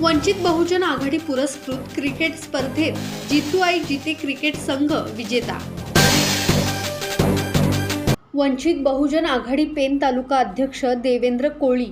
वंचित बहुजन आघाडी पुरस्कृत क्रिकेट स्पर्धेत जितू आई जिते क्रिकेट संघ विजेता. वंचित बहुजन आघाडी पेन तालुका अध्यक्ष देवेंद्र कोळी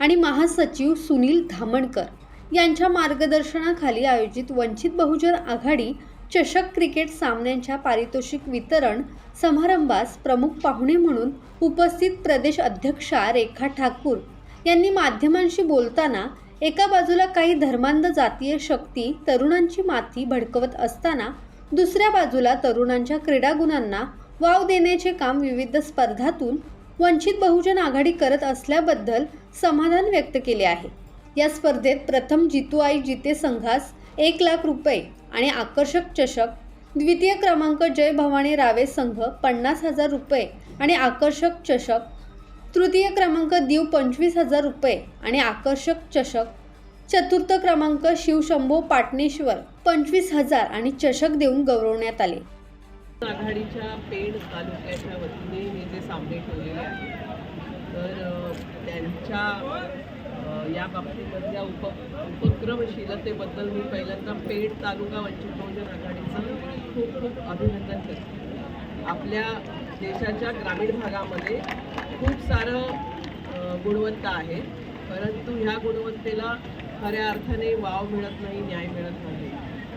आणि महासचिव सुनील धामणकर यांच्या मार्गदर्शनाखाली आयोजित वंचित बहुजन आघाडी चषक क्रिकेट सामन्यांच्या पारितोषिक वितरण समारंभास प्रमुख पाहुणे म्हणून उपस्थित प्रदेश अध्यक्षा रेखा ठाकूर यांनी माध्यमांशी बोलताना एका बाजूला काही धर्मांध जातीय शक्ती तरुणांची माथी भडकवत असताना दुसऱ्या बाजूला तरुणांच्या क्रीडागुणांना वाव देण्याचे काम विविध स्पर्धातून वंचित बहुजन आघाडी करत असल्याबद्दल समाधान व्यक्त केले आहे. या स्पर्धेत प्रथम जितू आई जिते संघास एक लाख रुपये आणि आकर्षक चषक द्वितीय क्रमांक जय भवानी रावे संघ पन्नास हजार रुपये आणि आकर्षक चषक तृतीय क्रमांक दीव पंचवीस हजार रुपये आणि आकर्षक चषक. चतुर्थ क्रमांक शिवशंभो पाटणेश्वर पंचवीस हजार आणि चषक देऊन गौरवण्यात आले. आघाडीच्या पेड तालुक्याच्या वतीने हे जे सामने ठेवलेले आहेत तर त्यांच्या या बाबतीमधल्या उप उपक्रमशीलतेबद्दल मी पहिल्यांदा पेड तालुका वंचित बहुजन आघाडीचं खूप खूप अभिनंदन करते. आपल्या देशाच्या ग्रामीण भागामध्ये खूप सारं गुणवत्ता आहे. परंतु ह्या गुणवत्तेला खऱ्या अर्थाने वाव मिळत नाही न्याय मिळत नाही.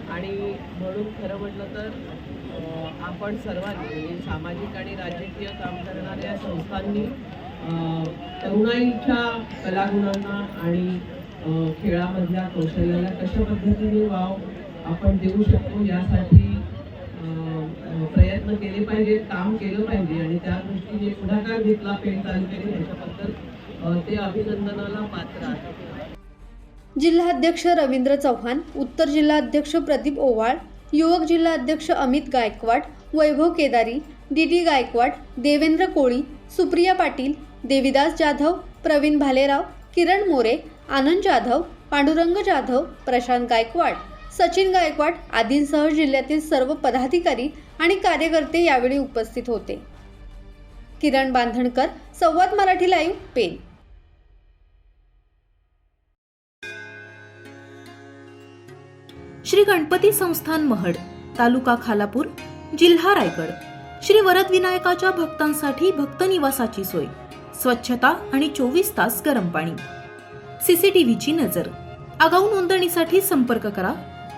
आणि म्हणून खरं म्हटलं तर आपण सर्वांनी म्हणजे सामाजिक आणि राजकीय काम करणाऱ्या संस्थांनी तरुणाईच्या कलागुणांना आणि खेळामधल्या कौशल्याला कशा पद्धतीने वाव आपण देऊ शकतो यासाठी प्रयत्न केले पाहिजेत काम केलं पाहिजे आणि त्या दृष्टीने पुढाकार घेतला पेण तालुक्याने त्याच्याबद्दल ते अभिनंदनाला पात्र आहे. जिल्हाध्यक्ष रवींद्र चव्हाण उत्तर जिल्हाध्यक्ष प्रदीप ओवाळ युवक जिल्हाध्यक्ष अमित गायकवाड वैभव केदारी डी डी गायकवाड देवेंद्र कोळी सुप्रिया पाटील देविदास जाधव प्रवीण भालेराव किरण मोरे आनंद जाधव पांडुरंग जाधव प्रशांत गायकवाड. सचिन गायकवाड आदींसह जिल्ह्यातील सर्व पदाधिकारी आणि कार्यकर्ते यावेळी उपस्थित होते. किरण बांधणकर संवाद मराठी लाईव्ह पेन श्री गणपती संस्थान महड तालुका खालापूर जिल्हा रायगड. श्री वरद विनायकाच्या भक्तांसाठी भक्त निवासाची सोय स्वच्छता आणि चोवीस तास गरम पाणी. सीसीटीव्हीची नजर. आगाऊ नोंदणीसाठी संपर्क करा